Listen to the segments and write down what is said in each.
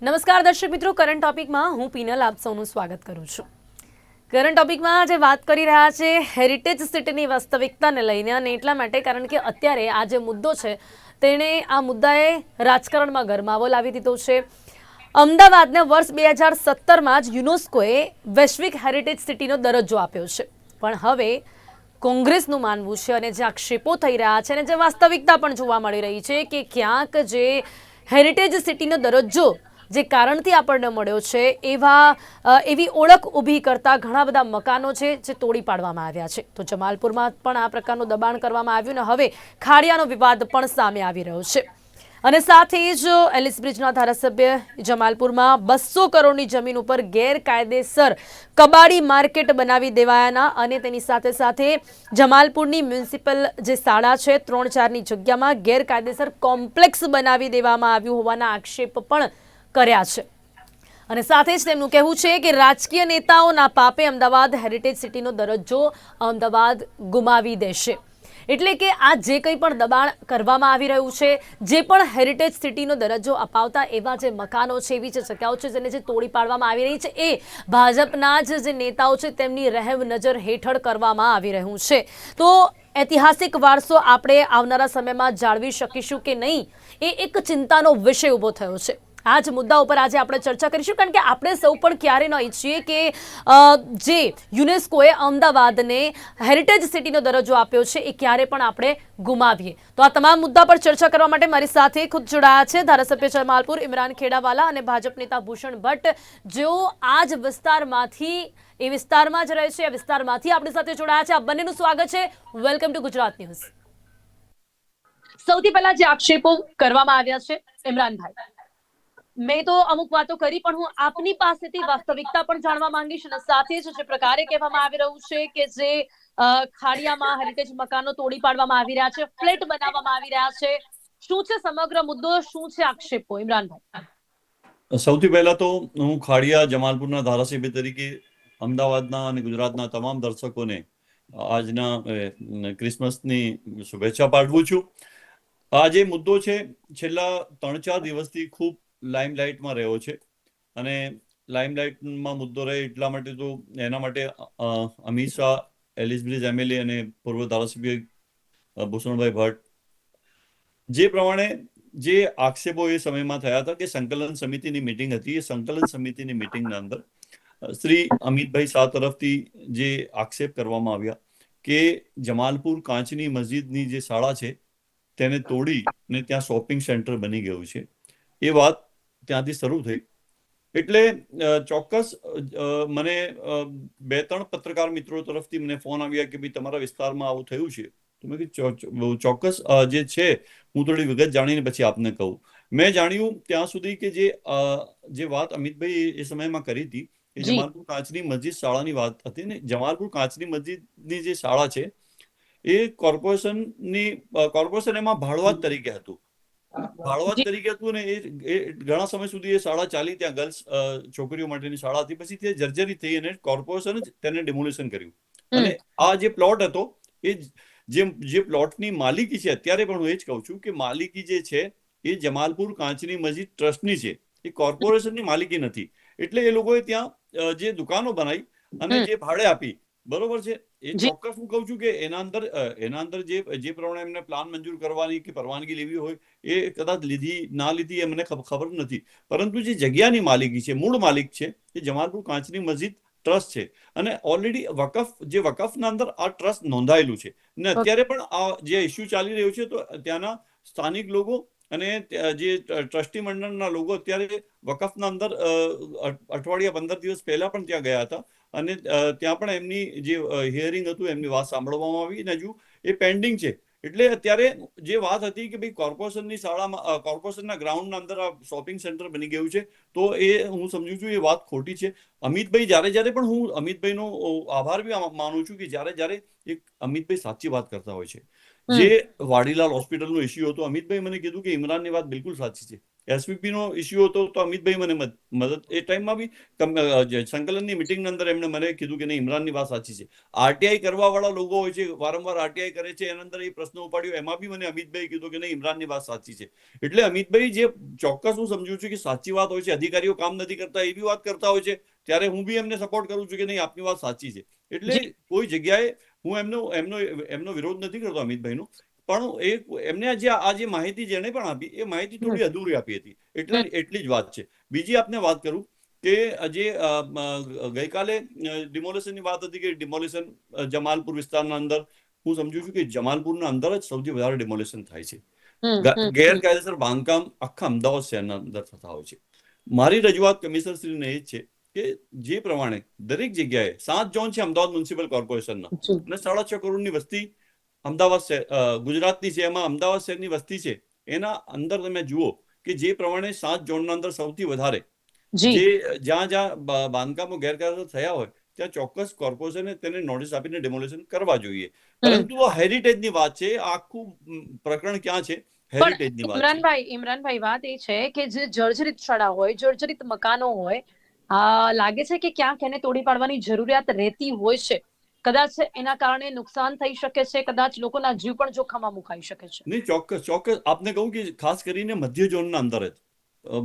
નમસ્કાર દર્શક મિત્રો કરંટ ટોપિકમાં હું પીનલ આપ સૌનું સ્વાગત કરું છું. કરંટ ટોપિકમાં આજે વાત કરી રહ્યા છે હેરિટેજ સિટીની વાસ્તવિકતાને લઈને અને એટલા માટે કારણ કે અત્યારે આ જે મુદ્દો છે, તેણે આ મુદ્દાએ રાજકારણમાં ગરમાવો લાવી દીધો છે. અમદાવાદને વર્ષ બે હજાર સત્તરમાં જ યુનેસ્કોએ વૈશ્વિક હેરિટેજ સિટીનો દરજ્જો આપ્યો છે. પણ હવે કોંગ્રેસનું માનવું છે અને જે આક્ષેપો થઈ રહ્યા છે અને જે વાસ્તવિકતા પણ જોવા મળી રહી છે કે ક્યાંક જે હેરિટેજ સિટીનો દરજ્જો જે કારણથી આપણને મળ્યો છે, એવા એવી ઓળખ ઊભી કરતા ઘણા બધા મકાનો છે જે તોડી પાડવામાં આવ્યા છે. તો જમાલપુરમાં પણ આ પ્રકારનું દબાણ કરવામાં આવ્યું ને હવે ખાડિયાનો વિવાદ પણ સામે આવી રહ્યો છે. અને સાથે જ એલિસ બ્રિજના ધારાસભ્ય જમાલપુરમાં બસો કરોડની જમીન ઉપર ગેરકાયદેસર કબાડી માર્કેટ બનાવી દેવાયાના અને તેની સાથે સાથે જમાલપુરની મ્યુનિસિપલ જે શાળા છે, ત્રણ ચારની જગ્યામાં ગેરકાયદેસર કોમ્પ્લેક્સ બનાવી દેવામાં આવ્યું હોવાના આક્ષેપ પણ કર્યા છે. અને સાથે જ તેમનું કહેવું છે કે રાજકીય નેતાઓના પાપે અમદાવાદ હેરિટેજ સિટીનો દરજ્જો અમદાવાદ ગુમાવી દેશે. એટલે કે આ જે કંઈ પણ દબાણ કરવામાં આવી રહ્યું છે, જે પણ હેરિટેજ સિટીનો દરજ્જો અપાવતા એવા જે મકાનો છે, એવી જે જગ્યાઓ છે, જેને જે તોડી પાડવામાં આવી રહી છે, એ ભાજપના જ જે નેતાઓ છે, તેમની રહેમ નજર હેઠળ કરવામાં આવી રહ્યું છે. તો ઐતિહાસિક વારસો આપણે આવનારા સમયમાં જાળવી શકીશું કે નહીં, એ એક ચિંતાનો વિષય ઊભો થયો છે. આ જ મુદ્દા ઉપર આજે આપણે ચર્ચા કરીશું, કારણ કે આપણે સૌ પણ ક્યારે ન ઈચ્છીએ કે જે યુનેસ્કોએ અમદાવાદને હેરિટેજ સિટીનો દરજ્જો આપ્યો છે, એ ક્યારે પણ આપણે ગુમાવીએ. તો આ તમામ મુદ્દા પર ચર્ચા કરવા માટે મારી સાથે ખુદ જોડાયા છે ધારાસભ્ય જમાલપુર ઇમરાન ખેડાવાલા અને ભાજપ નેતા ભૂષણ ભટ્ટ. જેઓ આ જ વિસ્તારમાંથી, એ વિસ્તારમાં જ રહે છે, આ વિસ્તારમાંથી આપણી સાથે જોડાયા છે. આ બંનેનું સ્વાગત છે. Welcome to Gujarat news. સૌથી પહેલા જે આક્ષેપો કરવામાં આવ્યા છે, ઇમરાનભાઈ. મેં તો અમુક વાતો કરી, પણ હું આપની પાસેથી વાસ્તવિકતા પણ જાણવા માંગીશ અને સાથે જ જે પ્રકારે કહેવામાં આવી રહ્યું છે કે જે ખાડિયામાં હેરિટેજ મકાનો તોડી પાડવામાં આવી રહ્યા છે, ફ્લેટ બનાવવામાં આવી રહ્યા છે. શું છે સમગ્ર મુદ્દો? શું છે આક્ષેપો? ઇમરાનભાઈ. સૌથી પહેલા તો હું ખાડિયા જમાલપુરના ધારાસભ્ય તરીકે અમદાવાદના અને ગુજરાતના તમામ દર્શકોને આજના ક્રિસમસની શુભેચ્છા પાઠવું છું. આ જે મુદ્દો છે, છેલ્લા ત્રણ ચાર દિવસથી ખૂબ લાઇમલાઇટમાં રહ્યો છે. અને લાઇમલાઇટમાં મુદ્દો રહે એટલા માટે તો એના માટે Amit Shah Ellis Bridge MLA અને પૂર્વ ધારાસભ્ય ભૂષણભાઈ ભટ્ટ જે પ્રમાણે જે આક્ષેપો એ સમયમાં થયા હતા કે સંકલન સમિતિની મિટિંગ હતી. એ સંકલન સમિતિની મિટિંગના અંદર શ્રી અમિતભાઈ શાહ તરફથી જે આક્ષેપ કરવામાં આવ્યા કે જમાલપુર કાંચની મસ્જિદની જે શાળા છે, તેને તોડી ને ત્યાં શોપિંગ સેન્ટર બની ગયું છે. એ વાત ત્યાંથી શરૂ થઈ. એટલે ચોક્કસ મને બે ત્રણ પત્રકાર મિત્રો તરફથી મને ફોન આવ્યા કે ભાઈ તમારા વિસ્તારમાં આવું થયું છે. તો મેં કીધું ચોક્કસ જે છે હું થોડી વિગત જાણીને પછી આપને કહું. મેં જાણ્યું ત્યાં સુધી કે જે જે વાત અમિતભાઈ એ સમયમાં કરી હતી એ જમાલપુર કાચની મસ્જિદ શાળાની વાત હતી ને જમાલપુર કાચની મસ્જિદની જે શાળા છે એ કોર્પોરેશનની કોર્પોરેશન એમાં ભાડુઆત તરીકે હતું. ભાડુઆત તરીકે હતું ને એ એ ઘણા સમય સુધી એ શાળા ચાલી ત્યાં ગર્લ્સ છોકરીઓ માટેની શાળા હતી. પછી તે જર્જરી થઈ અને કોર્પોરેશન જ તેને ડિમોલિશન કર્યું. અને આ જે પ્લોટ હતો એ જે જે પ્લોટની માલિકી છે અત્યારે પણ હું એ જ કહું છું કે માલિકી જે છે એ જમાલપુર કાંચની મસ્જિદ ટ્રસ્ટની છે. એ કોર્પોરેશનની માલિકી નથી. એટલે એ લોકોએ ત્યાં જે દુકાનો બનાવી અને જે ભાડે આપી. બરોબર છે? એ ચોક્કસ હું કહું છું કે એના અંદર એના અંદર જે જે પ્રમાણે એમને પ્લાન મંજૂર કરવાની કે પરવાનગી લેવી હોય એ કદાચ લીધી ના લીધી એ મને ખબર નથી. પરંતુ જે જગ્યાની માલિકી છે મૂળ માલિક છે એ જમાલપુર કાંચની મસ્જિદ ટ્રસ્ટ છે. અને ઓલરેડી વકફ જે વકફના અંદર આ ટ્રસ્ટ નોંધાયેલું છે. ને અત્યારે પણ આ જે ઇસ્યુ ચાલી રહ્યો છે તો ત્યાંના સ્થાનિક લોકો અને જે ટ્રસ્ટી મંડળના લોકો અત્યારે વકફના અંદર અઠવાડિયા પંદર દિવસ પહેલા પણ ત્યાં ગયા હતા. અને ત્યાં પણ એમની જે હિયરિંગ હતું એમની વાત સાંભળવામાં આવી અને હજુ એ પેન્ડિંગ છે. એટલે અત્યારે જે વાત હતી કે ભાઈ કોર્પોરેશનની શાળામાં કોર્પોરેશનના ગ્રાઉન્ડના અંદર આ શોપિંગ સેન્ટર બની ગયું છે તો એ હું સમજુ છું એ વાત ખોટી છે. અમિતભાઈ જ્યારે જ્યારે પણ હું અમિતભાઈનો આભાર બી માનું છું કે જ્યારે જ્યારે એક અમિતભાઈ સાચી વાત કરતા હોય છે. જે વાડીલાલ હોસ્પિટલનો ઇસ્યુ હતો અમિતભાઈ મને કીધું કે ઇમરાનની વાત બિલકુલ સાચી છે. એસવીપી નો ઇસ્યુ હતો તો અમિતભાઈ મને મદદ એ ટાઈમમાં બી સંકલનની મિટિંગની અંદર એમણે મને કીધું કે નહીં ઇમરાનની વાત સાચી છે. આરટીઆઈ કરવા વાળા લોકો હોય છે વારંવાર આરટીઆઈ કરે છે એના અંદર એ પ્રશ્ન ઉપાડ્યો એમાં બી મને અમિતભાઈ કીધું કે નહીં ઇમરાનની વાત સાચી છે. એટલે અમિતભાઈ જે ચોક્કસ હું સમજુ છું કે સાચી વાત હોય છે અધિકારીઓ કામ નથી કરતા એવી વાત કરતા હોય છે ત્યારે હું બી એમને સપોર્ટ કરું છું કે નહીં આપની વાત સાચી છે. એટલે કોઈ જગ્યાએ હું એમનો એમનો એમનો વિરોધ નથી કરતો અમિતભાઈનો. પણ એ એમને જે આ જે માહિતી જેને પણ આપી એ માહિતી થોડી અધૂરી આપી હતી. એટલે એટલી જ વાત છે. બીજી આપને વાત કરું કે જે ગઈકાલે ડિમોલેશનની વાત હતી કે ડિમોલેશન જમાલપુર વિસ્તારના અંદર હું સમજુ છું કે જમાલપુરના અંદર જ સૌથી વધારે ડિમોલેશન થાય છે. ગેરકાયદેસર બાંધકામ આખા અમદાવાદ શહેરના અંદર થતા હોય છે. મારી રજૂઆત કમિશનર શ્રીને એ જ છે કે જે પ્રમાણે દરેક જગ્યાએ સાત ઝોન છે અમદાવાદ મ્યુનિસિપલ કોર્પોરેશનના. અને સાડા છ કરોડની વસ્તી અમદાવાદ શહેર ગુજરાતની છે એમાં અમદાવાદ શહેરની વસ્તી છે એના અંદર તમે જુઓ કે જે પ્રમાણે સાત ઝોનના અંદર સૌથી વધારે જે. જ્યાં જ્યાં બાંધકામો ગેરકાયદેસર થયા હોય ત્યાં ચોક્કસ કોર્પોરેશને તેને નોટિસ આપીને ડેમોલેશન કરવા જોઈએ. પરંતુ આ હેરિટેજની વાત છે આખું પ્રકરણ ક્યાં છે? હેરિટેજની વાત ઇમરાનભાઈ ઇમરાનભાઈ વાત એ છે કે જે જર્જરિત શાળા હોય જર્જરિત મકાનો હોય લાગે છે કે ક્યાંક એને તોડી પાડવાની જરૂરિયાત રહેતી હોય છે. કદાચ એના કારણે નુકસાન થઈ શકે છે, કદાચ લોકોના જીવ પણ જોખમમાં મુકાઈ શકે છે. નહીં, ચોક્કસ ચોક્કસ. આપને કહું કે ખાસ કરીને મધ્ય ઝોનના અંદર જ.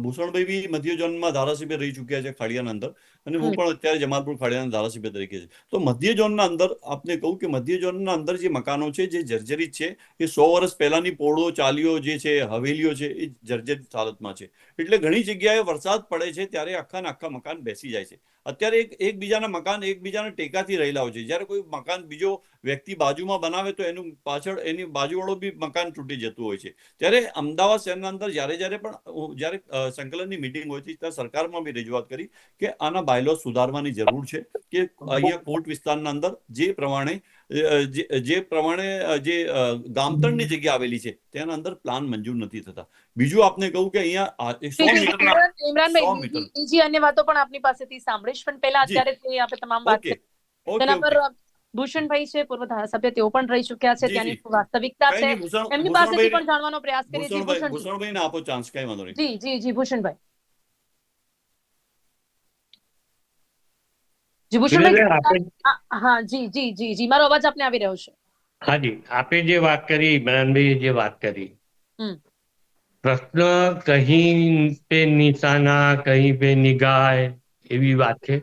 ભૂષણભાઈ બી મધ્ય ઝોનમાં ધારાસભ્ય રહી ચૂક્યા છે ખાડિયાના અંદર. અને હું પણ અત્યારે જમાલપુર ખાડિયાના ધારાસભ્ય તરીકે છે. તો મધ્ય ઝોનના અંદર આપને કહું કે મધ્ય ઝોનના અંદર જે મકાનો છે જે જર્જરિત છે એ સો વર્ષ પહેલાની પોળો ચાલીઓ જે છે હવેલીઓ છે એ જર્જરિત હાલતમાં છે. એટલે ઘણી જગ્યાએ વરસાદ પડે છે ત્યારે આખા ને આખા મકાન બેસી જાય છે. અત્યારે એક એકબીજાના મકાન એકબીજાના ટેકાથી રહેલા હોય છે. જ્યારે કોઈ મકાન બીજો વ્યક્તિ બાજુમાં બનાવે તો એનું પાછળ એની બાજુવાળો બી મકાન તૂટી જતું હોય છે. ત્યારે અમદાવાદ શહેરના અંદર જ્યારે જ્યારે પણ જ્યારે સંકલનની મિટિંગ હોય છે ત્યારે સરકારમાં બી રજૂઆત કરી કે આના બાયલો સુધારવાની જરૂર છે કે અહીંયા કોર્ટ વિસ્તારના અંદર જે પ્રમાણે જે પ્રમાણે જે ગામતણની જગ્યા આવેલી છે તેના અંદર પ્લાન મંજૂર નથી થતા. બીજું આપને કહું કે અહીંયા સો મીટર. બીજી અન્ય વાતો પણ આપની પાસેથી સાંભળીશ પણ પહેલા અત્યારે તે આપણે તમામ વાત છે. તેના પર ભૂષણભાઈ છે પૂર્વ ધારાસભ્ય તેઓ પણ રહી ચુક્યા છે ત્યાંની વાસ્તવિકતા છે એમની પાસેથી પણ જાણવાનો પ્રયાસ કરીએ છીએ ભૂષણભાઈ ભૂષણજી. ભૂષણભાઈને આપો ચાન્સ કઈ વાંધો નહીં. જી જી જી ભૂષણભાઈ જી એટલે ભૂષણભાઈ આપણે આ- હા જી જી જી જી મારો અવાજ આપને આવી રહ્યો છે. હાજી આપે જે વાત કરી ઇમરાનભાઈએ જે વાત કરી પ્રશ્ન કહી પે નિશાના કહી પે નિગાહ એવી વાત છે.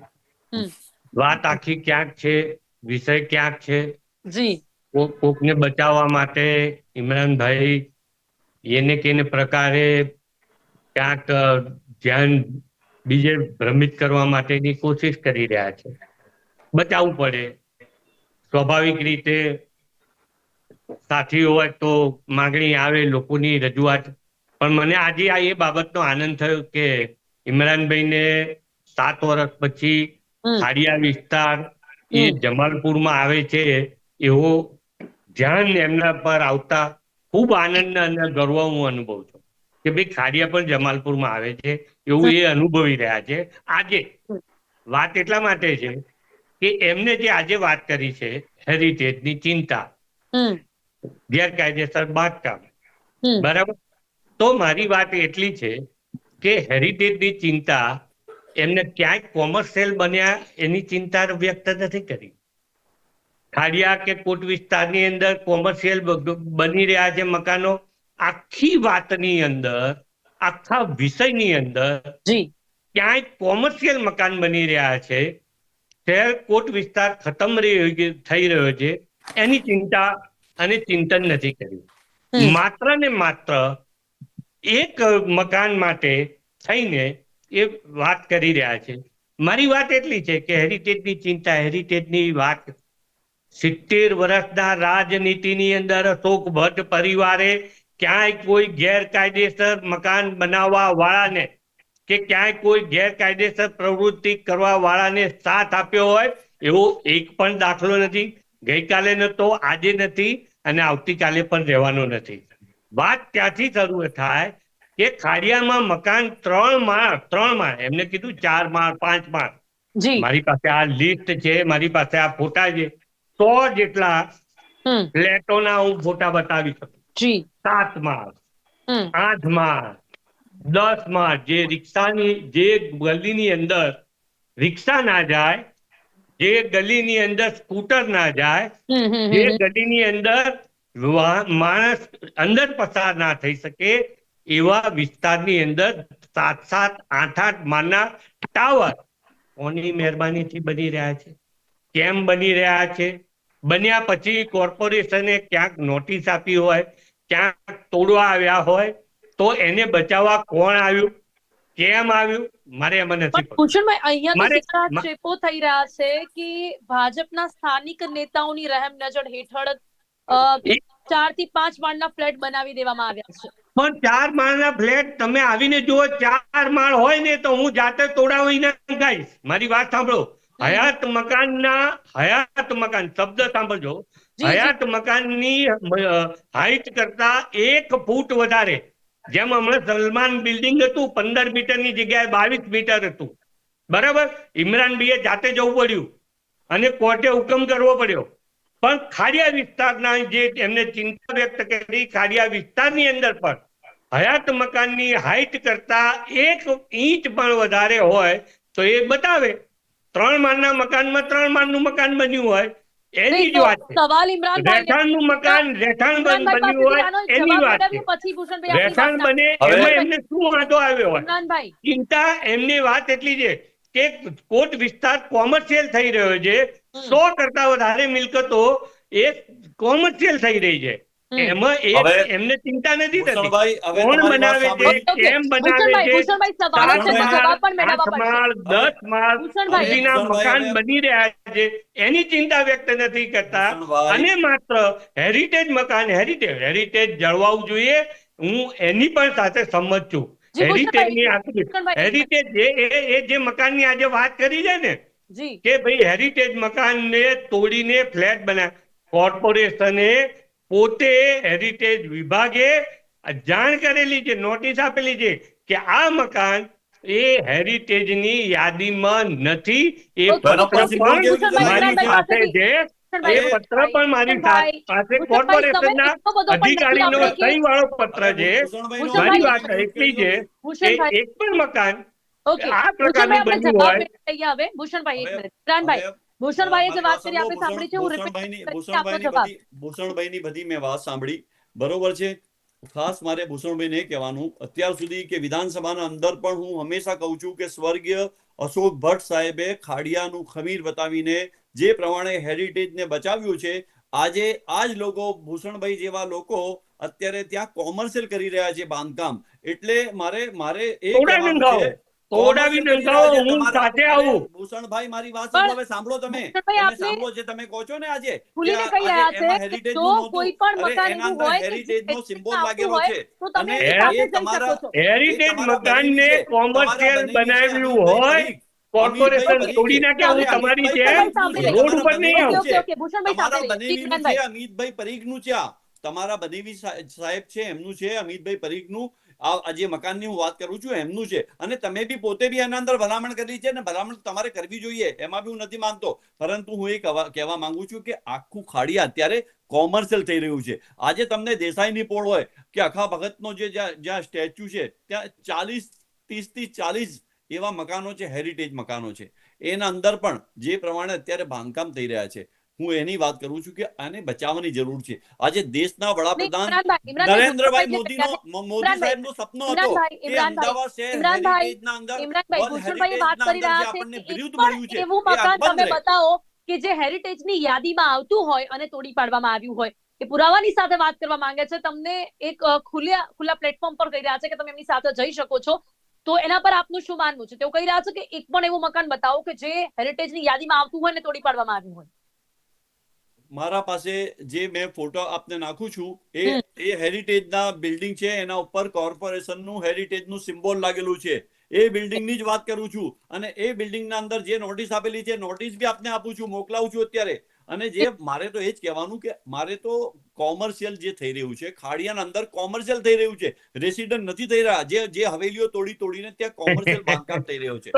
વાત આખી ક્યાંક છે? વિષય ક્યાંક છે? જી. કોક કોકને બચાવવા માટે ઇમરાનભાઈ એને કેને પ્રકારે ક્યાંક ધ્યાન બીજે ભ્રમિત કરવા માટેની કોશિશ કરી રહ્યા છે. બચાવવું પડે. સ્વાભાવિક રીતે સાથી હોય તો માંગણી આવે લોકોની રજૂઆત. પણ મને આજે આ એ બાબતનો આનંદ થયો કે ઇમરાનભાઈને સાત વર્ષ પછી. ખાડિયા વિસ્તાર એ જમાલપુરમાં આવે છે એવો ધ્યાન એમના પર આવતા ખૂબ આનંદ અને ગર્વ હું અનુભવું છું કે ભાઈ ખાડિયા પણ જમાલપુરમાં આવે છે. એવું એ અનુભવી રહ્યા છે. આજે વાત એટલા માટે છે કે એમને જે આજે વાત કરી છે હેરિટેજની ચિંતા હમ. ગેરકાયદેસર બાંધકામ બરાબર? તો મારી વાત એટલી છે કે હેરિટેજની ચિંતા એમને ક્યાંય કોમર્શિયલ બન્યા એની ચિંતા વ્યક્ત નથી કરી. ખાડિયા કે કોટ વિસ્તારની અંદર કોમર્શિયલ બની રહ્યા છે મકાનો. આખી વાતની અંદર આખા વિષયની અંદર જી. ક્યાંય કોમર્શિયલ મકાન બની રહ્યા છે શહેર કોટ વિસ્તાર ખતમ થઈ રહ્યો છે એની ચિંતા અને ચિંતન નથી કર્યું. માત્ર ને માત્ર એક મકાન માટે થઈને એ વાત કરી રહ્યા છે. મારી વાત એટલી છે કે હેરિટેજની ચિંતા હેરિટેજની વાત. સિત્તેર વર્ષના રાજનીતિની અંદર અશોક ભટ્ટ પરિવારે ક્યાંય કોઈ ગેરકાયદેસર મકાન બનાવવા વાળાને કે ક્યાંય કોઈ ગેરકાયદેસર પ્રવૃત્તિ કરવા વાળાને સાથ આપ્યો હોય એવો એક પણ દાખલો નથી. ગઈકાલે નતો આજે નથી અને આવતીકાલે પણ રહેવાનો નથી. વાત ત્યાંથી શરૂ થાય કે ખાડિયામાં મકાન ત્રણ માળ ત્રણ માળ એમને કીધું ચાર માળ પાંચ માળ. મારી પાસે આ લિસ્ટ છે મારી પાસે આ ફોટા છે. સો જેટલા ફ્લેટોના હું ફોટા બતાવી શકું. જી. સાત માળ આઠ માળ દસ માળ જે રિક્ષાની જે ગલીની અંદર રિક્ષા ના જાય જે ગલીની અંદર સ્કૂટર ના જાય જે ગલીની અંદર માણસ અંદર પસાર ના થઈ શકે એવા વિસ્તારની અંદર સાત સાત આઠ આઠ માળના ટાવર કોની મહેરબાનીથી બની રહ્યા છે? કેમ બની રહ્યા છે? બન્યા પછી કોર્પોરેશને ક્યાંક નોટિસ આપી હોય ક્યાંક તોડવા આવ્યા હોય તો એને બચાવવા કોણ આવ્યું? કેમ આવ્યું? મારે એમાં નથી ભૂષણભાઈ અહીંયા ચેપો થઈ રહ્યા છે કે ભાજપના સ્થાનિક નેતાઓની રહેમ નજર હેઠળ ચારથી પાંચ માળના ફ્લેટ બનાવી દેવામાં આવ્યા છે. પણ ચાર માળના ફ્લેટ તમે આવીને જુઓ ચાર માળ હોય ને તો હું જાતે તોડાવીને ગાઈશ. મારી વાત સાંભળો. હયાત મકાનના હયાત મકાન શબ્દ સાંભળજો. હયાત મકાનની હાઈટ કરતા એક ફૂટ વધારે. જેમ હમણાં સલમાન બિલ્ડિંગ હતું, પંદર મીટરની જગ્યાએ બાવીસ મીટર હતું. બરાબર? ઇમરાનભાઈએ જાતે જવું પડ્યું. અને કોર્ટે હુકમ કરવો પડ્યો. પણ ખાડિયા વિસ્તારના જે એમને ચિંતા વ્યક્ત કરી, ખાડિયા વિસ્તારની અંદર પણ હયાત મકાનની હાઈટ કરતા એક ઇંચ પણ વધારે હોય, તો એ બતાવે. ત્રણ માળના મકાનમાં ત્રણ માળનું મકાન બન્યું હોય એની જ વાત છે. સવાલ ઇમરાનભાઈ રહેઠાણનું મકાન રહેઠાણ બન્યું હોય એની વાત છે. રહેઠાણ બને એમાં એમને શું વાંધો આવ્યો હોય? ચિંતા એમની વાત એટલી છે કે કોટ વિસ્તાર કોમર્શિયલ થઈ રહ્યો છે. સો કરતા વધારે મિલકતો એ કોમર્શિયલ થઈ રહી છે. એમાં એમને ચિંતા નથી થતી. કોણ બનાવે છે કેમ બનાવે છે? ભૂષણભાઈ સવાલ જ છે તો સાત જવાબ પણ માળ, મેળવવા આઠ પડશે. માળ દસ માળ સુધીના મકાન બની રહ્યા છે. એની ચિંતા વ્યક્ત નથી કરતા. અને માત્ર હેરિટેજ મકાન હેરિટેજ હેરિટેજ જળવાવું જોઈએ. હું એની પણ સાથે સંમત છું. જી, હેરિટેજની એ- જે જે મકાનની આજે વાત કરી છે ને કે ભાઈ હેરિટેજ મકાનને તોડીને ફ્લેટ બના કોર્પોરેશને પોતે હેરિટેજ વિભાગે જાણ કરેલી છે નોટિસ આપેલી છે કે આ મકાન એ હેરિટેજની યાદીમાં નથી. એ પત્ર પણ મારી સાથે છે. એ પત્ર પણ મારી પાસે કોર્પોરેશનના નથી અધિકારીનો સહી વાળો પત્ર છે. મારી વાત એટલી છે કે એક પણ મકાન ઓકે. આ પ્રકારની બન્યું હોય. ભૂષણભાઈ એક મિનિટ હવે ભૂષણભાઈએ જે વાત કરી આપણે સાંભળી છે હું રિપીટ ભૂષણભાઈની બધી ભૂષણભાઈની બધી મેં વાત સાંભળી. બરોબર છે? ખાસ મારે ભૂષણભાઈને કહેવાનું અત્યાર સુધી કે વિધાનસભાના અંદર પણ હું હંમેશા કહું છું કે સ્વર્ગીય અશોક ભટ્ટ સાહેબે ખાડિયાનું ખમીર બતાવીને જે પ્રમાણે હેરિટેજને બચાવ્યું છે આજે આ જ લોકો ભૂષણભાઈ જેવા લોકો અત્યારે ત્યાં કોમર્શિયલ કરી રહ્યા છે બાંધકામ. એટલે મારે મારે એ રહ્યા છે. હું સાથે આવું. ભૂષણભાઈ મારી વાત હવે સાંભળો તમે તમે સાંભળો જે તમે કહો છો ને આજે ખુલીને કહી રહ્યા છે કે જો કોઈ પણ મકાન એવું હોય હેરિટેજ નો સિમ્બોલ લાગેલો છે તો તમે સાથે એ જઈ તમારા- હેરિટેજ મકાન છે. કોમર્શિયલ બનાવ્યું અમિતભાઈ હોય પરીખ. કોર્પોરેશન તોડી નાખે હું તમારી અમિતભાઈ છે. રોડ ઉપર નહીં તમારા આવું. ઓકે ઓકે ભૂષણભાઈ તમારા સાંભળી લઈએ. બનેવીનું છે અમિતભાઈ તમારા બનેવી સાહેબ છે એમનું છે અમિતભાઈ પરીખનું આ આ જે મકાનની હું વાત કરું છું, એમનું છે. અને તમે બી પોતે બી એના અંદર ભલામણ કરી છે અને ભલામણ તમારે કરવી જોઈએ. એમાં બી હું નથી માનતો. પરંતુ હું એ કહેવા માંગુ છું કે આખું ખાડી અત્યારે કોમર્શિયલ થઈ રહ્યું છે. આજે તમને દેસાઈની પોળ હોય કે આખા ભગતનો જે જ્યાં સ્ટેચ્યુ છે, ત્યાં ચાલીસ, ત્રીસથી ચાલીસ એવા મકાનો છે હેરિટેજ મકાનો છે. એના અંદર પણ જે પ્રમાણે અત્યારે બાંધકામ થઈ રહ્યા છે. હું એની વાત કરું છું કે આને બચાવવાની જરૂર છે. આજે દેશના વડાપ્રધાન નરેન્દ્રભાઈ મોદીનો મોદી સાહેબનો સપનો હતો કે અમદાવાદ શહેર હેરિટેજના અંદર ઇમરાનભાઈ વાત કરી રહ્યા છે એક મળ્યું છે એવું મકાન તમે બતાવો કે જે હેરિટેજની યાદીમાં આવતું હોય અને તોડી પાડવામાં આવ્યું હોય. એ પુરાવાની સાથે વાત કરવા માંગે છે. તમને એક ખુલ્લા ખુલ્લા પ્લેટફોર્મ પર કહી રહ્યા છે કે તમે એમની સાથે જઈ શકો છો. તો એના પર આપનું શું માનવું છે? તેઓ કહી રહ્યા છે કે એક પણ એવું મકાન બતાવો કે જે હેરિટેજની યાદીમાં આવતું હોય ને તોડી પાડવામાં આવ્યું હોય. મારા પાસે જે મેં ફોટો આપને નાખું છું એ. એ હેરિટેજના બિલ્ડિંગ છે એના ઉપર કોર્પોરેશનનું હેરિટેજનું સિમ્બોલ લાગેલું છે. એ બિલ્ડિંગની જ વાત કરું છું. અને એ બિલ્ડિંગના અંદર જે નોટિસ આપેલી છે નોટિસ બી આપને આપું છું મોકલાવું છું અત્યારે. અને જે મારે તો એ જ કહેવાનું કે મારે તો કોમર્શિયલ જે થઈ રહ્યું છે ખાડિયાના અંદર કોમર્શિયલ થઈ રહ્યું છે રેસિડન્ટ નથી થઈ રહ્યા જે જે હવેલીઓ તોડી તોડીને ત્યાં કોમર્શિયલ બાંધકામ થઈ રહ્યો છે.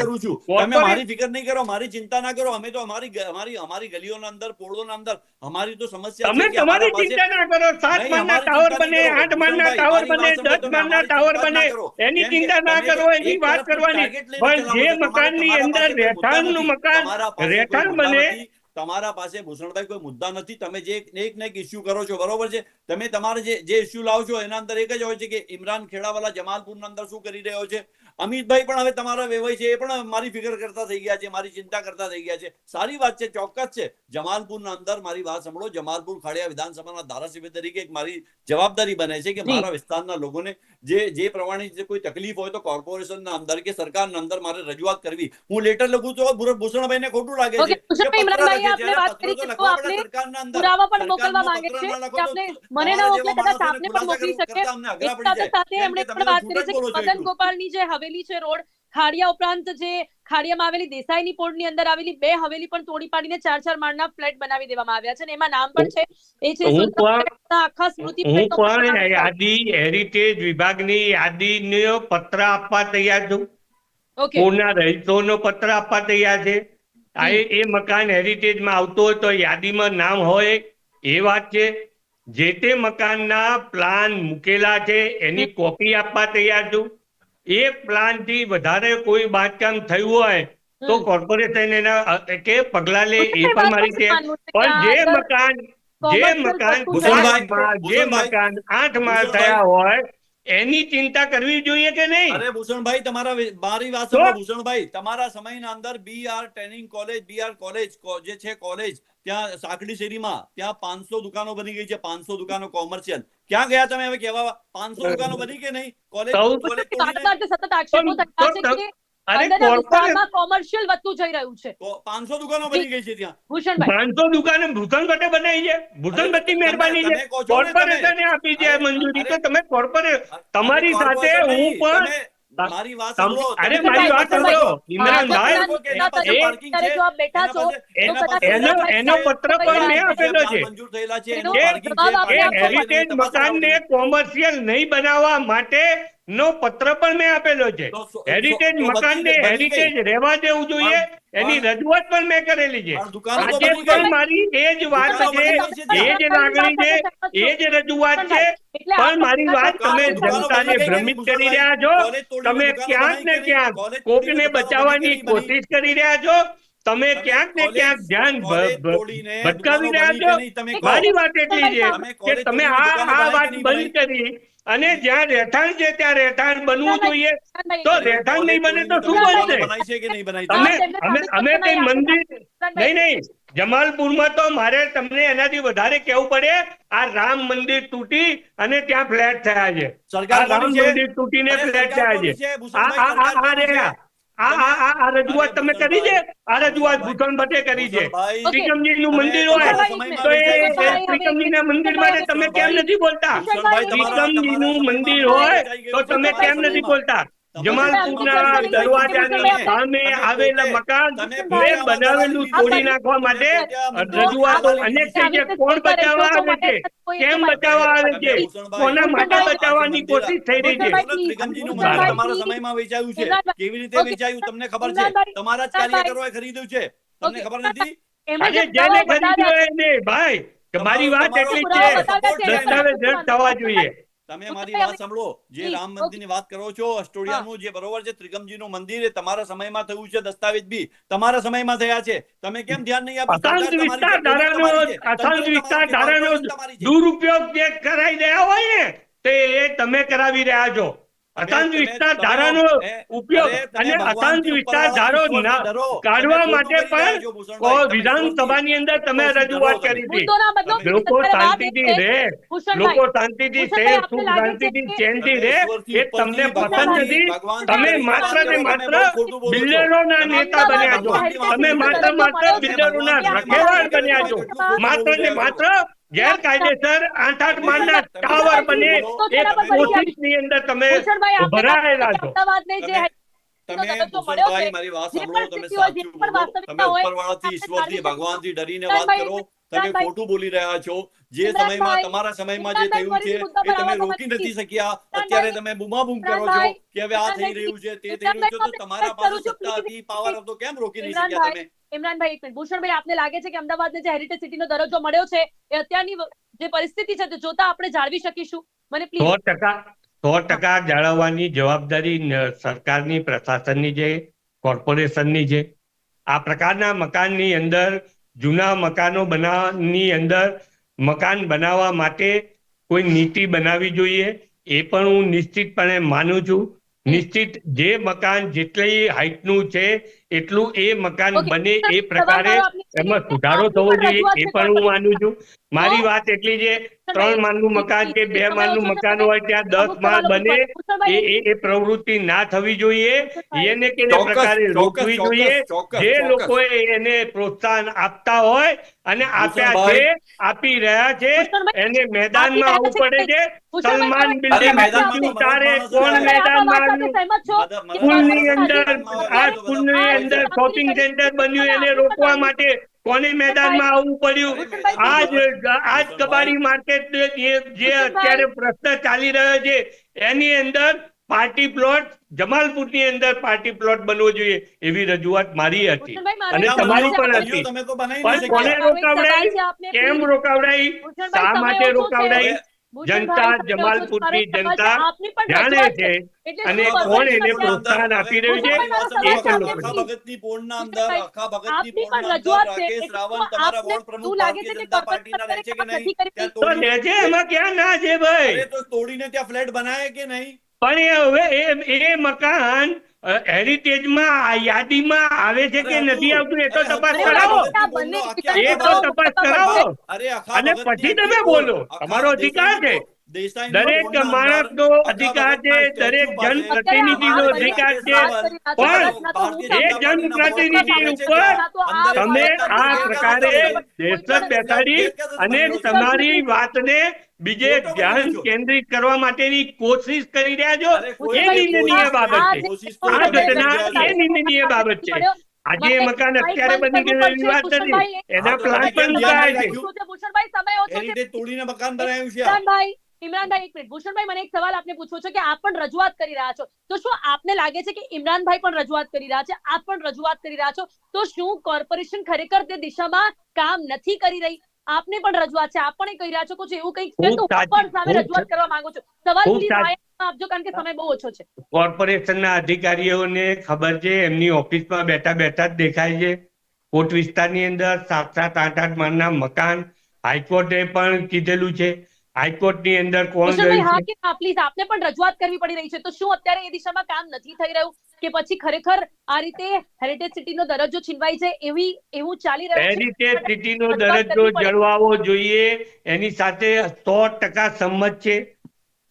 કરું છું. તમે મારી ફિકર નહીં કરો મારી ચિંતા ના કરો અમે તો અમારી અમારી અમારી ગલીઓના અંદર પોળોના અંદર અમારી તો સમસ્યા તમે તમારી ચિંતા ના કરો સાત માળના ટાવર બને આઠ માળના ટાવર બને દસ માળના ટાવર બને એની ચિંતા ના કરો એની વાત કરવાની. પણ જે મકાનની અંદર રહેઠાણનું મકાન રહેઠાણ બને તમારા પાસે ભૂષણભાઈ કોઈ મુદ્દા નથી. તમે જે એક ને એક ઇસ્યુ કરો છો, બરોબર છે? તમે તમારે જે જે ઇસ્યુ લાવો છો, એના અંદર એક જ હોય છે કે ઇમરાન ખેડાવાલા જમાલપુરના અંદર શું કરી રહ્યો છે? અમિતભાઈ પણ હવે તમારા વેવાય છે એ પણ મારી ફિકર કરતા થઈ ગયા છે મારી ચિંતા કરતા થઈ ગયા છે. સારી વાત છે ચોક્કસ છે. જમાલપુરના અંદર મારી વાત સાંભળો જમાલપુર ખાડિયા વિધાનસભાના ધારાસભ્ય તરીકે એક મારી જવાબદારી બને છે કે મારા વિસ્તારના લોકોને જે જે પ્રમાણે કોઈ તકલીફ હોય તો કોર્પોરેશનના અંદર કે સરકારના અંદર મારે રજૂઆત કરવી. હું લેટર લખું તો ભૂષણભાઈને ખોટું લાગે છે. પુરાવા પણ મોકલવા માંગે કે આપને મને ના મોકલે કદાચ આપને પણ મોકલી શકે. સાથે એમણે પણ વાત કરી છે જૂઠ જ મદન. ગોપાલની જે હવેલી છે રોડ. ખાડિયા ઉપરાંત જે ખાડિયામાં આવેલી દેસાઈની પોળની અંદર આવેલી બે હવેલી પણ તોડી પાડીને ચાર ચાર માળના ફ્લેટ બનાવી દેવામાં આવ્યા છે અને એમાં નામ પણ છે. એ છે આખા સ્મૃતિ હું પણ યાદી હેરિટેજ વિભાગની યાદીનો પત્ર આપવા તૈયાર છું. ઓકે પૂરના રહીશોનો પત્ર આપવા તૈયાર છે. આ એ એ મકાન હેરિટેજમાં આવતો હોય તો યાદીમાં નામ હોય એ વાત છે. જે તે મકાનના પ્લાન મૂકેલા છે એની કોપી આપવા તૈયાર છું. એ પ્લાનથી વધારે કોઈ બાંધકામ થયું હોય તો કોર્પોરેશન એના કે પગલા લે એ પણ મારી છે કે પણ જે મકાન જે મકાન જે મકાન આઠ માળ થયા હોય એની ચિંતા કરવી જોઈએ કે નહીં? અરે ભૂષણભાઈ તમારા મારી વાત? સાંભળો ભૂષણભાઈ. તમારા સમયના અંદર BR training college B R college કો- જે છે કોલેજ ત્યાં સાંકડી શેરીમાં ત્યાં પાંચસો દુકાનો બની ગઈ છે પાંચસો દુકાનો કોમર્શિયલ. ક્યાં ગયા તમે હવે કેવા પાંચસો દુકાનો બની કે નહીં? કોલેજ સતત આક્ષેપો થયા છે કે અરે અંદરના કોર્પોરેટ વિસ્તારમાં કોમર્શિયલ વધતું જઈ રહ્યું છે. પાંચસો દુકાનો બની ગઈ છે ત્યાં. ભૂષણભાઈ. પાંચસો દુકાને ભૂષણભટ્ટે બનાવી છે. મહેરબાની છે. તમે કહો છો ને તમે. કોર્પોરેશને આપી છે મંજૂરી? તો તમે કોર્પોરેટ તમારી સાથે હું પણ મારી વાત સાંભળો. અરે મારી વાત સાંભળો. ઇમરાનભાઈ એના એના પત્ર પણ મેં આપેલો છે. મંજૂર થયેલા છે. હેરિટેજ મકાનને કોમર્શિયલ નહીં બનાવવા માટે નો પત્ર પણ મેં આપેલો છે. હેરિટેજ મકાનને હેરિટેજ રહેવા દેવું જોઈએ. એની રજૂઆત પણ મેં કરેલી છે. આજે પણ મારી એ જ વાત છે. એ જ લાગણી છે. એ જ રજૂઆત છે. પણ મારી વાત તમે જનતાને ભ્રમિત કરી રહ્યા છો. તમે ક્યાંક ને ક્યાંક કોકને બચાવવાની કોશિશ કરી રહ્યા છો. તમે ક્યાંક ને ક્યાંક ધ્યાન ભટકાવી રહ્યા છો. મારી વાત એટલી છે કે તમે આ આ વાત બંધ કરી. અને જ્યાં રહેઠાણ છે ત્યાં રહેઠાણ બનવું જોઈએ તો રહેઠાણ નહીં બને તો શું બનશે અમે અમે તે નહીં મંદિર નહીં નહીં જમાલપુરમાં તો મારે તમને એનાથી વધારે કહેવું પડે આ રામ મંદિર તૂટી અને ત્યાં ફ્લેટ થયા છે સરકાર રામ મંદિર તૂટીને ફ્લેટ થયા છે? આ આ? રહ્યા આ આ આ આ રજૂઆત તમે કરી છે? આ રજૂઆત ભૂષણ ભટ્ટે કરી છે. ભૂષણભાઈ, નું મંદિર હોય તો એ છે? ત્રિકમજીના મંદિર માટે તમે કેમ નથી બોલતા? તમારા- મંદિર હોય તો તમે કેમ નથી બોલતા? જમાલપુરના દરવાજાની સામે આવેલા મકાન તમે મેં પોતે આવા બનાવેલું તોડી નાખવા માટે તમે પોતે આ રજૂઆતો અનેક લીધી. થઈ કોણ બચાવવા આવે છે કેમ બચાવવા આવે છે? કોના માટે બચાવવાની કોશિશ થઈ રહી છે? તમારા સમયમાં વેચાયું છે. કેવી રીતે વેચાયું તમને ખબર છે? તમારા જ કાર્યકરોએ ખરીદ્યું છે. તમને ખબર નથી? આજે જેને ખરીદ્યો એને ભાઈ મારી વાત એટલી છે. દસ્તાવેજ રદ થવા જોઈએ. તમે મારી વાત સાંભળો. જે રામ મંદિરની વાત કરો છો અસ્ટોડિયાનું જે બરોબર છે ત્રિકમજીનું મંદિર એ તમારા સમયમાં થયું છે દસ્તાવેજ બી. તમારા સમયમાં થયા છે. તમે કેમ ધ્યાન નહીં આપો અશાંત વિસ્તાર ધારાનો અશાંત વિસ્તાર ધારાનો. દુરુપયોગ જે કરાઈ રહ્યા હોય ને તે એ તમે કરાવી રહ્યા છો. અશાંત તમે- વિસ્તાર ધારાનો ઉપયોગ અને અશાંત ઉપર વિસ્તાર ધારો ઈશ્વરથી ના- ડરો. કાઢવા માટે પણ વિધાનસભાની અંદર તમે રજૂઆત કરી હતી. લોકો શાંતિથી રહે. લોકો શાંતિથી છે સુખ શાંતિથી ચેનથી રહે. એ તમને પસંદ નથી. તમે માત્ર ને માત્ર. બિલ્ડરોના નેતા બન્યા છો. તમે માત્ર માત્ર બિલ્ડરોના રખેવાળ બન્યા છો. માત્ર ને માત્ર ગેરકાયદેસર આઠ આઠ માળના ટાવર બને એક કોશિશની અંદર તમે ભરાયેલા છો. તમે- મારી વાત સાંભળો તમે સ્થિતિ હોય, જે સાચું બોલો. તમે ઉપરવાળાથી ઈશ્વરથી ભગવાનથી ડરીને વાત કરો. તમે ખોટું બોલી રહ્યા છો. જે સમયમાં તમારા સમયમાં જે થયું છે એ તમે રોકી નથી. નથી શક્યા. અત્યારે તમે બુમાબુમ કરો છો કે હવે આ થઈ રહ્યું છે તે થઈ રહ્યું છે તો તમારા પાસે સત્તા હતી પાવર હતો. કેમ રોકી નહીં શક્યા તમે? ઇમરાનભાઈ એક મિનિટ. ભૂષણભાઈ, આપને લાગે છે કે અમદાવાદને જે હેરિટેજ સિટીનો દરજ્જો મળ્યો છે, એ અત્યારની જે પરિસ્થિતિ છે, તે જોતા આપણે જાળવી શકીશું? મને પ્લીઝ સો ટકા જાળવવાની જવાબદારી સરકારની, પ્રશાસનની છે કોર્પોરેશનની છે આ પ્રકારના મકાનની અંદર, જૂના મકાનો બનાવવાની અંદર, મકાન બનાવવા માટે કોઈ નીતિ બનાવવી જોઈએ, એ પણ હું નિશ્ચિતપણે માનું છું. નિશ્ચિત જે મકાન જેટલી હાઈટનું છે એટલું એ મકાન બને એ પ્રકારે એમાં સુધારો થવો જોઈએ એ પણ હું માનું છું. મારી વાત એટલી છે ત્રણ માળનું મકાન કે બે માળનું મકાન હોય ત્યાં દસ માળ બને એ એ એ પ્રવૃત્તિ ના થવી જોઈએ. એને કે પ્રકારે રોકવી જોઈએ. જે લોકો એને પ્રોત્સાહન આપતા હોય અને આપ્યા છે આપી રહ્યા છે એને મેદાનમાં આવવું પડે છે. સલમાન બિલ્ડિંગ કોણ મેદાનમાં આવ્યું? સ્કૂલની અંદર આ આ સ્કૂલની અંદર શોપિંગ સેન્ટર બન્યું એને રોકવા માટે કોને મેદાનમાં આવવું પડ્યું? આજ આજ કબાડી માર્કેટ જે જે અત્યારે પ્રશ્ન ચાલી રહ્યો છે એની અંદર પાર્ટી પ્લોટ જમાલપુરની અંદર પાર્ટી પ્લોટ બનવો જોઈએ એવી રજૂઆત મારી હતી. અને તમારી પણ હતી. પણ કોને. રોકાવડાઈ કેમ. રોકાવડાઈ શા માટે રોકાવડાઈ જનતા જમાલપુરની. જનતા જાણે છે. અને કોણ એને પ્રોત્સાહન આપી રહ્યું છે? એ પણ લોકો ભગતની પોળના અંદર આખા ભગતની પોળના અંદર રાકેશ રાવલ તમારા વોર્ડ પ્રમુખ લાગે છે ભારતીય કે જનતા પાર્ટીના રહે છે કે નહીં? તો લે છે? એમાં ક્યાં ના છે ભાઈ? અરે તો તોડીને ત્યાં ફ્લેટ બનાવે કે નહીં? પણ એ હવે એ એ મકાન હેરિટેજમાં આ યાદીમાં આવે છે કે નથી. આવતું એ તો તપાસ કરાવો એ તો તપાસ કરાવો અને પછી તમે બોલો. તમારો અધિકાર છે. દરેક માણસનો અધિકાર છે દરેક જનપ્રતિનિધિનો અધિકાર છે. પણ એ જનપ્રતિનિધિ ઉપર તમે આ પ્રકારે ગેરકાયદેસર બેસાડી અને તમારી વાતને બીજે ધ્યાન કેન્દ્રિત કરવા માટેની કોશિશ કરી રહ્યા છો. એ નિંદનીય બાબત છે. આ ઘટના એ. નિંદનીય બાબત છે. આજે એ મકાન અત્યારે બની ગયેલી વાત નથી. એના પ્લાન પણ મુકાય છે. તોડીને મકાન બનાવ્યું છે. આ. ઇમરાનભાઈ એક મિનિટ. ભૂષણભાઈ મને એક સવાલ આપને પૂછવો છે કે આપ પણ રજૂઆત કરી રહ્યા છો. તો શું આપને લાગે છે કે ઇમરાનભાઈ પણ રજૂઆત કરી રહ્યા છે? આપ પણ રજૂઆત કરી રહ્યા છો? તો શું કોર્પોરેશન ખરેખર તે દિશામાં કામ નથી કરી રહી? આપને પણ રજૂઆત છે. આપ પણ કહી રહ્યા છો કે એવું કંઈક છે તો પણ સામે રજૂઆત કરવા માંગુ છું. સવાલ. આપજો કારણ કે સમય બહુ ઓછો છે. કોર્પોરેશનના અધિકારીઓને ખબર છે એમની ઓફિસમાં બેઠા બેઠા જ દેખાય છે. કોટ વિસ્તારની અંદર સાત સાત આઠ આઠ માળના મકાન હાઈકોર્ટે પણ કીધેલું છે. હાઈકોર્ટની અંદર કોણ હા કે હા પ્લીઝ આપને પણ રજૂઆત કરવી પડી રહી છે. તો શું અત્યારે એ દિશામાં કામ નથી થઈ રહ્યું? કે પછી ખરેખર આ રીતે હેરિટેજ સિટીનો દરજ્જો છીનવાઈ છે એવી એવું ચાલી રહ્યું છે? હેરિટેજ સિટીનો દરજ્જો જળવાવો જોઈએ. એની સાથે સો ટકા સંમત છે.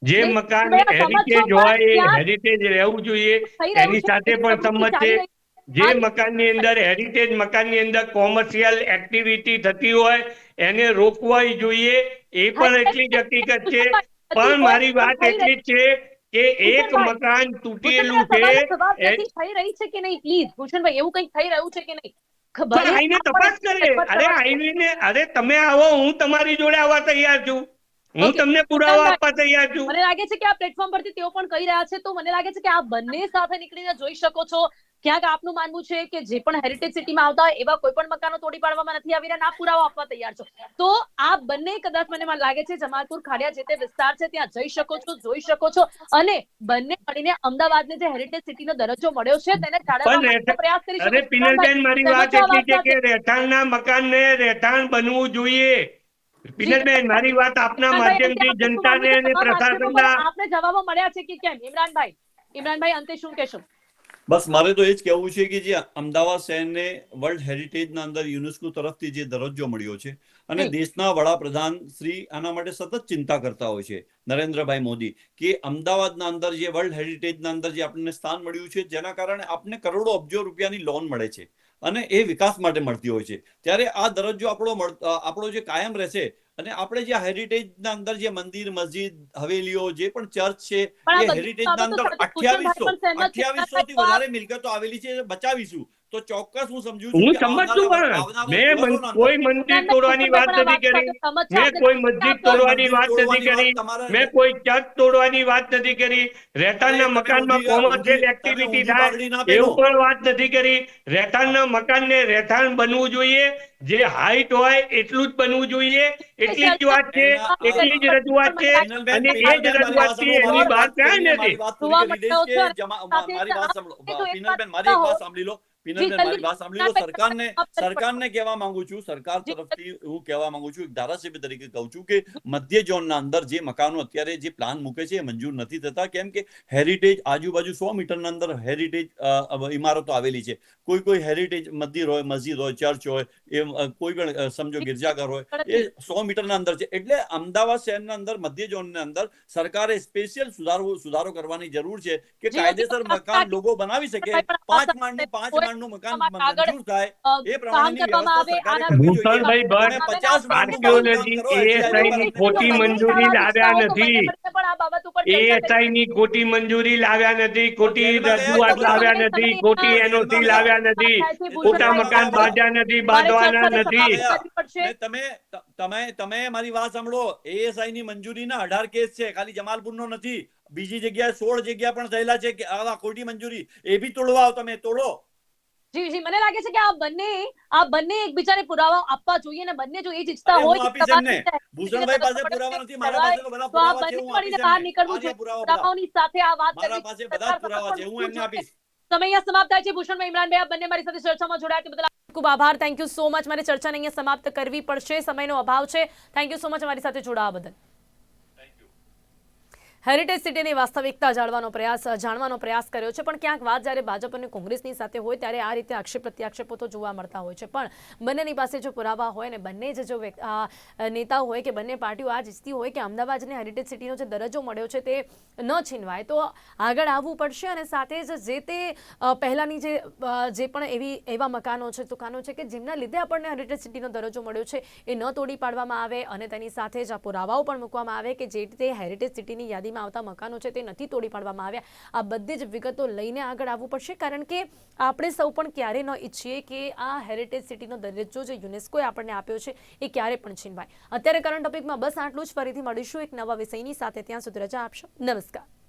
જે મકાન હેરિટેજ હોય એ હેરિટેજ રહેવું જોઈએ એની સાથે પણ સંમત છે? જે મકાનની અંદર હેરિટેજ મકાનની અંદર કોમર્શિયલ એક્ટિવિટી થતી હોય એને રોકવાય જોઈએ. એ પણ એટલી જ હકીકત છે. પણ મારી વાત એટલી જ છે કે એક મકાન તૂટેલું છે. થઈ રહી છે કે નહીં? પ્લીઝ ભૂષણભાઈ એવું કંઈક થઈ રહ્યું છે કે નહીં? ખબર આઈને તપાસ કરે. અરે આઈને અરે તમે આવો હું તમારી જોડે આવવા તૈયાર છું. હું તમને પુરાવા આપવા તૈયાર છું. મને લાગે છે કે આ પ્લેટફોર્મ પરથી તેઓ પણ કહી રહ્યા છે તો મને લાગે છે કે આ બંને સાથે નીકળીને જોઈ શકો છો. ક્યાંક આપનું માનવું છે કે જે પણ હેરિટેજ સિટીમાં આવતા હોય એવા કોઈ પણ મકાનો તોડી પાડવામાં નથી આવી રહ્યા ના પુરાવા આપવા તૈયાર છો. તો આ બંને કદાચ મને લાગે છે જમાલપુર ખાડિયા જે તે વિસ્તાર છે ત્યાં જઈ શકો છો જોઈ શકો છો અને બંને મળીને અમદાવાદને જે હેરિટેજ સિટીનો દરજ્જો મળ્યો છે તેને જાળવવા પ્રયાસ કરી શકો અરે. પિનલબેન મારી વાત એટલી છે કે રહેઠાણના મકાનને રહેઠાણ બનવું જોઈએ. પિનલબેન મારી વાત આપના માધ્યમથી જનતાને અને પ્રશાસનના આપને જવાબો મળ્યા છે કે કેમ? ઇમરાનભાઈ ઇમરાનભાઈ અંતે શું કહેશો? બસ મારે તો એ જ કહેવું છે કે જે અમદાવાદ શહેરને વર્લ્ડ હેરિટેજના અંદર યુનેસ્કો તરફથી જે દરજ્જો મળ્યો છે અને દેશના વડાપ્રધાન શ્રી આના માટે સતત ચિંતા કરતા હોય છે નરેન્દ્રભાઈ મોદી કે અમદાવાદના અંદર જે વર્લ્ડ હેરિટેજના અંદર જે આપણને સ્થાન મળ્યું છે જેના કારણે આપને કરોડો અબજો રૂપિયાની લોન મળે છે. અને એ વિકાસ માટે મળતી હોય છે ત્યારે આ દરજ્જો આપણો આપણો જે કાયમ રહેશે અને આપણે જે હેરિટેજના અંદર જે મંદિર મસ્જિદ હવેલીઓ જે પણ ચર્ચ છે એ હેરિટેજના અંદર અઠ્યાવીસો. અઠ્યાવીસો થી વધારે મિલકતો આવેલી છે બચાવીશું તો ચોક્કસ હું સમજુ છું હું સમજુ પણ મેં કોઈ મંદિર તોડવાની વાત નથી કરી. મેં કોઈ મસ્જિદ તોડવાની વાત નથી કરી. મેં કોઈ ચર્ચ તોડવાની વાત નથી કરી. રહેઠાણના મકાનમાં કોમર્શિયલ એક્ટિવિટી થાય એવું પણ વાત નથી કરી. રહેઠાણના મકાનને રહેઠાણ બનવું જોઈએ. જે હાઈટ હોય એટલું જ બનવું જોઈએ. એટલી જ વાત છે એટલી જ રજૂઆત છે અને એ જ રજૂઆત છે એની બહાર વાત ક્યાંય નથી મારી વાત સાંભળો. પિનલબેન મારી વાત સાંભળી લો. પિનલબેન મારી વાત સાંભળી લો. સરકારને સરકારને કહેવા માંગુ છું સરકાર તરફથી હું કહેવા માંગુ છું એક ધારાસભ્ય તરીકે કહું છું કે મધ્ય ઝોનના અંદર જે મકાનો અત્યારે જે પ્લાન મૂકે છે એ મંજૂર નથી થતા. કેમ કે હેરિટેજ આજુબાજુ સો મીટરના અંદર હેરિટેજ ઇમારતો આવેલી છે. કોઈ કોઈ હેરિટેજ મંદિર હોય મસ્જિદ હોય ચર્ચ હોય એ કોઈ પણ સમજો ગિરજાઘર હોય એ સો મીટરના અંદર છે. એટલે અમદાવાદ શહેરના અંદર મધ્ય ઝોનના અંદર સરકારે સ્પેશિયલ સુધારો સુધારો કરવાની જરૂર છે કે કાયદેસર મકાન લોકો બનાવી શકે. પાંચ માળનું પાંચ કોઈ માળનું મકાન મંજૂર થાય એ પ્રમાણેની. ભૂષણભાઈ ભટ્ટ તમે 50 માળનું બાંધકામ આર્કિયોલોજી કરો, ASI ની ખોટી તમે મંજૂરી લાવ્યા નથી. પણ આ બાબત ઉપર ચર્ચા કરી. એએસઆઈ ની ખોટી મંજૂરી લાવ્યા નથી ખોટી રજૂઆત લાવ્યા નથી ખોટી એનઓસી લાવ્યા નથી ખોટા મકાન બાંધ્યા નથી બાંધવાના નથી. ને તમે તમે તમે મારી વાત સાંભળો એએસઆઈ ની મંજૂરીના અઢાર કેસ છે ખાલી જમાલપુર નો નથી બીજી જગ્યાએ સોળ જગ્યા પણ થયેલા છે કે આવા ખોટી મંજૂરી એ બી તોડવા આવો તમે તોડો જી જી મને લાગે છે કે આ બંને આ બંને એકબીજાને પુરાવા આપવા જોઈએ ને બંને જો એ જ ઈચ્છતા અરે, હું હોય આપીશ કે એમને. તપાસ થાય, ભૂષણભાઈ પાસે તો પુરાવા નથી મારા પાસે તો બધા તો આ પુરાવા છે બંને હું મળીને આપીશ બહાર એમને. નીકળવું આ રહ્યા જોઈએ પુરાવા બધા. પુરાવાઓની સાથે આ વાત મારા કરવી પાસે સરકાર બધા જ પુરાવા છે હું એમને જોઈએ. આપીશ સમય અહીંયા સમાપ્ત થાય છે ભૂષણભાઈ ઇમરાનભાઈ આ બંને મારી સાથે ચર્ચામાં જોડાયા તે બદલ ખૂબ આભાર થેન્ક યુ સો મચ મારે ચર્ચાને અહીંયા સમાપ્ત કરવી પડશે સમયનો અભાવ છે થેન્ક યુ સો મચ મારી સાથે જોડાવા બદલ હેરિટેજ સિટીની વાસ્તવિકતા જાણવાનો પ્રયાસ જાણવાનો પ્રયાસ કર્યો છે. પણ ક્યાંક વાત જ્યારે ભાજપ અને કોંગ્રેસની સાથે હોય ત્યારે આ રીતે આક્ષેપ પ્રત્યાક્ષેપો તો જોવા મળતા હોય છે. પણ બંનેની પાસે જો પુરાવા હોય ને બંને જ જો નેતાઓ હોય કે બંને પાર્ટીઓ આ જ હોય કે અમદાવાદને હેરિટેજ સિટીનો જે દરજ્જો મળ્યો છે તે ન છીનવાય, તો આગળ આવવું પડશે અને સાથે જ જે તે પહેલાંની જે જે પણ એવી, એવા મકાનો છે, દુકાનો છે કે જેમના લીધે આપણને હેરિટેજ સિટીનો દરજ્જો મળ્યો છે એ ન તોડી પાડવામાં આવે અને તેની સાથે જ આ પુરાવાઓ પણ મૂકવામાં આવે કે જે તે હેરિટેજ સિટીની યાદીમાં આવતા મકાનો છે તે નથી તોડી પાડવામાં આવ્યા. આ બધી જ વિગતો લઈને આગળ આવવું પડશે, કારણ કે આપણે સૌ પણ ક્યારે ન ઈચ્છીએ કે આ હેરિટેજ સિટીનો દરજ્જો જે યુનેસ્કોએ આપણને આપ્યો છે, એ ક્યારે પણ છીનવાય. અત્યારે કરંટ ટોપિકમાં બસ આટલું જ. ફરીથી મળીશું એક નવા વિષયની સાથે. ત્યાં સુધી રજા આપશો. નમસ્કાર.